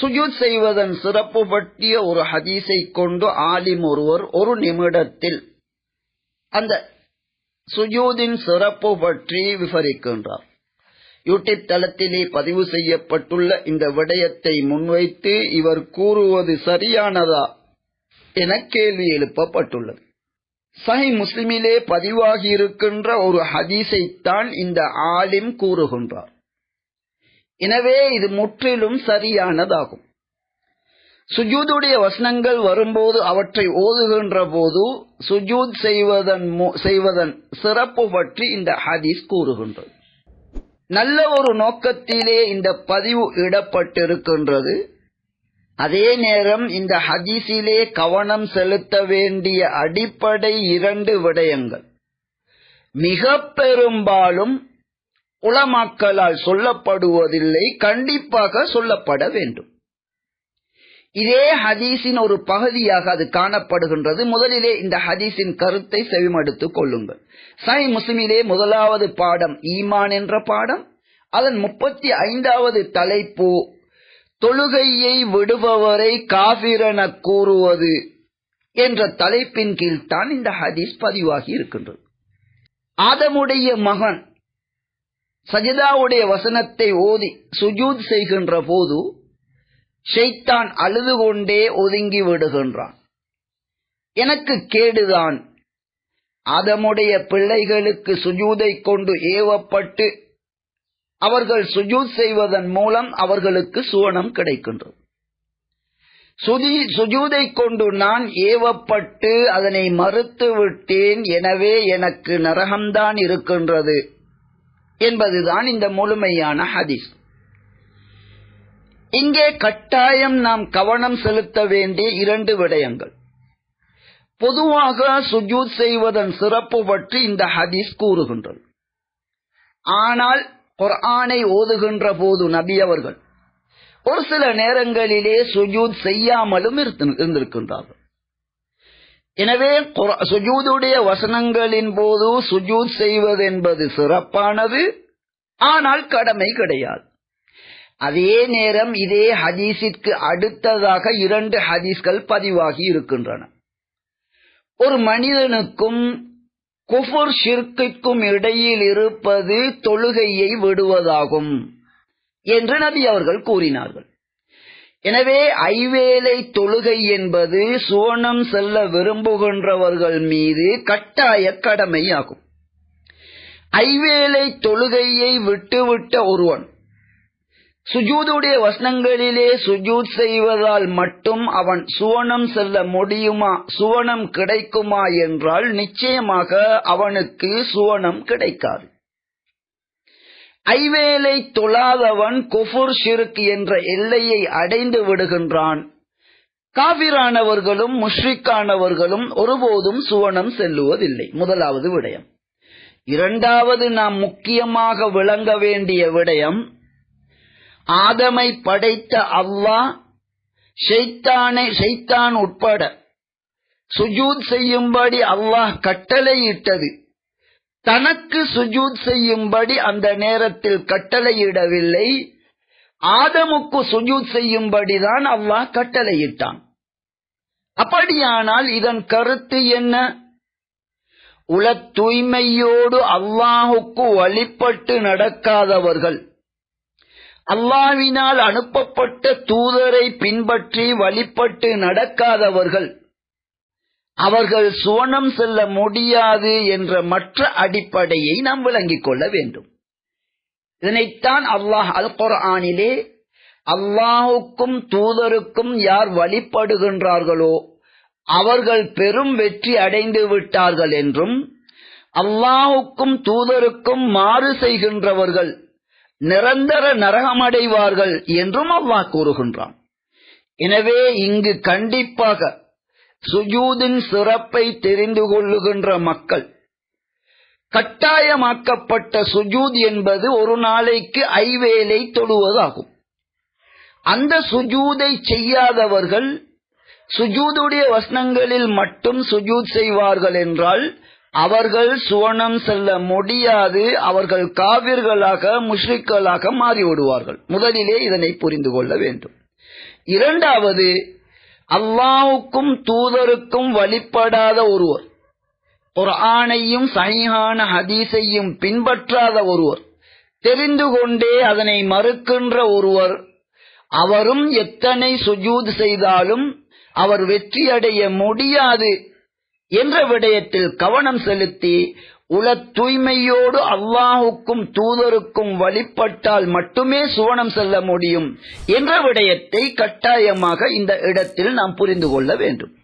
சுஜூத் செய்வதன் சிறப்பு பற்றிய ஒரு ஹதீஸை கொண்டு ஆலிம் ஒருவர் ஒரு நிமிடத்தில் அந்த சுஜூதின் சிறப்பு பற்றி விவரிக்கின்றார். யூடியூப் தளத்திலே பதிவு செய்யப்பட்டுள்ள இந்த விடயத்தை முன்வைத்து இவர் கூறுவது சரியானதா என கேள்வி எழுப்பப்பட்டுள்ளது. சஹி முஸ்லிமிலே பதிவாகி இருக்கின்ற ஒரு ஹதீஸைத்தான் இந்த ஆலிம் கூறுகின்றார். எனவே இது முற்றிலும் சரியானதாகும். சுஜூதுடைய வசனங்கள் வரும்போது அவற்றை ஓதுகின்ற போது சுஜூத் செய்வதன் செய்வதன் சிறப்பு பற்றி இந்த ஹதீஸ் கூறுகின்றது. நல்ல ஒரு நோக்கத்திலே இந்த பதிவு இடப்பட்டிருக்கின்றது. அதே நேரம் இந்த ஹதீஸிலே கவனம் செலுத்த வேண்டிய அடிப்படை இரண்டு விடயங்கள். மிக பெரும்பாலும் உளமாக்கலால் சொல்லப்படுவதில்லை கண்டிப்பாக சொல்லப்பட வேண்டும். இதே ஹதீஸின் ஒரு பகுதியாக அது காணப்படுகின்றது. முதலிலே இந்த ஹதீஸின் கருத்தை செவிமடுத்துக் கொள்ளுங்கள். சை முஸ்லிமிலே முதலாவது பாடம் ஈமான் என்ற பாடம். அதன் முப்பத்தி ஐந்தாவது தலைப்பு தொழுகையை விடுபவரை காபிரென கூறுவது என்ற தலைப்பின் கீழ்தான் இந்த ஹதீஸ் பதிவாகி இருக்கின்றது. ஆதமுடைய மகன் சஜிதாவுடைய வசனத்தை ஓதி சுஜூத் செய்கின்ற போது ஷெய்தான் அழுது கொண்டே ஒதுங்கி விடுகின்றான். எனக்கு கேடுதான். அதமுடைய பிள்ளைகளுக்கு சுஜூதை கொண்டு ஏவப்பட்டு அவர்கள் சுஜூத் செய்வதன் மூலம் அவர்களுக்கு சுவனம் கிடைக்கின்றது. சுதி சுஜூதை கொண்டு நான் ஏவப்பட்டு அதனை மறுத்து விட்டேன். எனவே எனக்கு நரகம்தான் இருக்கின்றது. என்பதுதான் இந்த முழுமையான ஹதீஸ். இங்கே கட்டாயம் நாம் கவனம் செலுத்த வேண்டிய இரண்டு விடயங்கள். பொதுவாக சுஜூத் செய்வதன் சிறப்பு பற்றி இந்த ஹதீஸ் கூறுகின்றது. ஆனால் குர்ஆனை ஓதுகின்ற போது நபி அவர்கள் ஒரு சில நேரங்களிலே சுஜூத் செய்யாமலும் இருந்திருக்கின்றார்கள். எனவே சுஜூதுடைய வசனங்களின் போது சுஜூத் செய்வது என்பது சிறப்பானது ஆனால் கடமை கிடையாது. அதே நேரம் இதே ஹதீஸிற்கு அடுத்ததாக இரண்டு ஹதீஸ்கள் பதிவாகி இருக்கின்றன. ஒரு மனிதனுக்கும் குஃபுர் ஷிர்கிற்கும் இடையில் இருப்பது தொழுகையை விடுவதாகும் என்று நபி அவர்கள் கூறினார்கள். எனவே ஐவேளை தொழுகை என்பது சுவனம் செல்ல விரும்புகின்றவர்கள் மீது கட்டாய கடமையாகும் ஐவேளை தொழுகையை விட்டுவிட்ட ஒருவன் சுஜூதுடைய வசனங்களிலே சுஜூத் செய்வதால் மட்டும் அவன் சுவனம் செல்ல முடியுமா சுவனம் கிடைக்குமா என்றால் நிச்சயமாக அவனுக்கு சுவனம் கிடைக்காது. ஐவேலை தொழாதவன் குஃபுர் ஷிருக் என்ற எல்லையை அடைந்து விடுகின்றான். காபிரானவர்களும் முஷ்ரிக்கானவர்களும் ஒருபோதும் சுவனம் செல்லுவதில்லை. முதலாவது விடயம். இரண்டாவது நாம் முக்கியமாக விளங்க வேண்டிய விடயம் ஆதமை படைத்த அல்லாஹ் ஷெய்தானை ஷெய்தான் உட்பட சுஜூத் செய்யும்படி அல்லாஹ் கட்டளையிட்டது. தனக்கு சுஜூத் செய்யும்படி அந்த நேரத்தில் கட்டளையிடவில்லை. ஆதமுக்கு சுஜூத் செய்யும்படிதான் அல்லாஹ் கட்டளையிட்டான். அப்படியானால் இதன் கருத்து என்ன? உல தூய்மையோடு அல்லாஹுக்கு வழிபட்டு நடக்காதவர்கள் அல்லாவினால் அனுப்பப்பட்ட தூதரை பின்பற்றி வழிபட்டு நடக்காதவர்கள் அவர்கள் சுவனம் செல்ல முடியாது என்ற மற்ற அடிப்படையை நாம் விளங்கிக் கொள்ள வேண்டும். இதனைத்தான் அல்லாஹ் அல் குரானிலே அல்லாஹுக்கும் தூதருக்கும் யார் வழிபடுகின்றார்களோ அவர்கள் பெரும் வெற்றி அடைந்து விட்டார்கள் என்றும் அல்லாஹுக்கும் தூதருக்கும் மாறு செய்கின்றவர்கள் நிரந்தர நரகமடைவார்கள் என்றும் அல்லாஹ் கூறுகின்றான். எனவே இங்கு கண்டிப்பாக சுஜூதின் சிறப்பை தெரிந்து கொள்ளுகின்ற மக்கள். கட்டாயமாக்கப்பட்ட சுஜூத் என்பது ஒரு நாளைக்கு ஐவேலை தொழுவதாகும் அந்த சுஜூதை செய்யாதவர்கள் சுஜூதுடைய வசனங்களில் மட்டும் சுஜூத் செய்வார்கள் என்றால் அவர்கள் சுவனம் செல்ல முடியாது அவர்கள் காவிர்களாக முஷ்ரிக்களாக மாறிவிடுவார்கள். முதலிலே இதனை புரிந்து கொள்ள வேண்டும். இரண்டாவது அல்லாவுக்கும் தூதருக்கும் வழிபடாத ஒருவர். குர்ஆனையும் சஹீஹான ஹதீஸையும் பின்பற்றாத ஒருவர். தெரிந்து கொண்டே அதனை மறுக்கின்ற ஒருவர். அவரும் எத்தனை சுஜூத் செய்தாலும் அவர் வெற்றியடைய முடியாது. என்ற விடயத்தில் கவனம் செலுத்தி உல தூய்மையோடு அல்லாஹுக்கும் தூதருக்கும் வழிபட்டால் மட்டுமே சுவனம் செல்ல முடியும் என்ற விடயத்தை கட்டாயமாக இந்த இடத்தில் நாம் புரிந்து கொள்ள வேண்டும்.